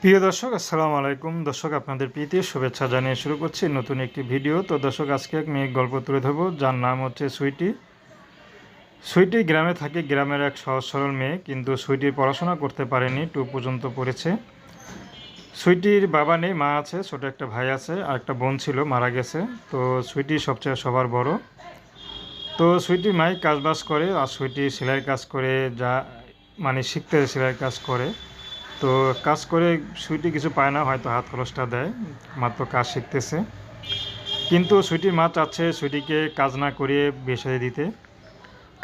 প্রিয় দর্শক, আসসালামু আলাইকুম। দর্শক, আপনাদের প্রীতি, শুভেচ্ছা জানিয়ে শুরু করছি নতুন একটি ভিডিও। তো দর্শক, আজকে এক মেয়ে গল্প তুলে ধরবো, যার নাম হচ্ছে সুইটি। সুইটি গ্রামে থাকে, গ্রামের এক সহজ সরল মেয়ে, কিন্তু সুইটির পড়াশোনা করতে পারেনি, টু পর্যন্ত পড়েছে। সুইটির বাবা নেই, মা আছে, ছোট একটা ভাই আছে, আর একটা বোন ছিল, মারা গেছে। তো সুইটি সবচেয়ে সবার বড়। তো সুইটি মাই কাজবাজ করে, আর সুইটি সেলাইয়ের কাজ করে, যা মানে শিখতে সেলাইয়ের কাজ করে। তো কাজ করে সুইটি কিছু পায় না, হয়তো হাত খরচটা দেয়, মাত্র কাজ শিখতেছে। কিন্তু সুইটির মা চাচ্ছে সুইটিকে কাজ না করিয়ে বিয়ে দিতে।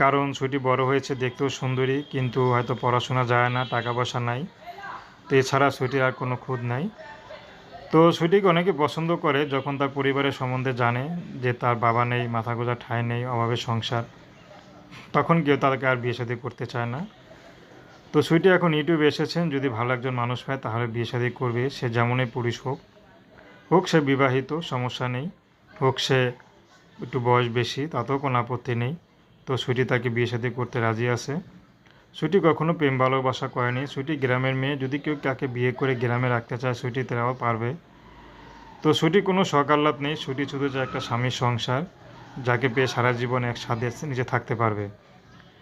কারণ সুইটি বড় হয়েছে, দেখতেও সুন্দরী, কিন্তু হয়তো পড়াশোনা যায় না, টাকা পয়সা নাই। তো এছাড়া সুইটির আর কোনো খুদ নাই। তো সুইটিকে অনেকে পছন্দ করে, যখন তার পরিবারের সম্বন্ধে জানে যে তার বাবা নেই, মাথা গোজা ঠাঁই নেই অভাবের সংসার, তখন কেউ তাদেরকে আর বিয়ে শাদী করতে চায় না। তো সুইটি এখন ইউটিউবে এসেছেন, যদি ভালো একজন মানুষ পায় তাহলে বিয়ে শাদী করবে, সে যেমনই পুরুষ হোক। হোক সে বিবাহিত, সমস্যা নেই। হোক সে একটু বয়স বেশি, তাতেও কোনো আপত্তি নেই। তো সুইটি তাকে বিয়ে শাদী করতে রাজি আছে। সুইটি কখনো প্রেম ভালোবাসা করেনি। সুইটি গ্রামের মেয়ে, যদি কেউ তাকে বিয়ে করে গ্রামে রাখতে চায়, সুইটি তারাও পারবে। তো সুইটি কোনো শখ নেই। সুইটি শুধু যে একটা স্বামীর সংসার, যাকে পেয়ে সারা জীবন একসাথে নিজে থাকতে পারবে।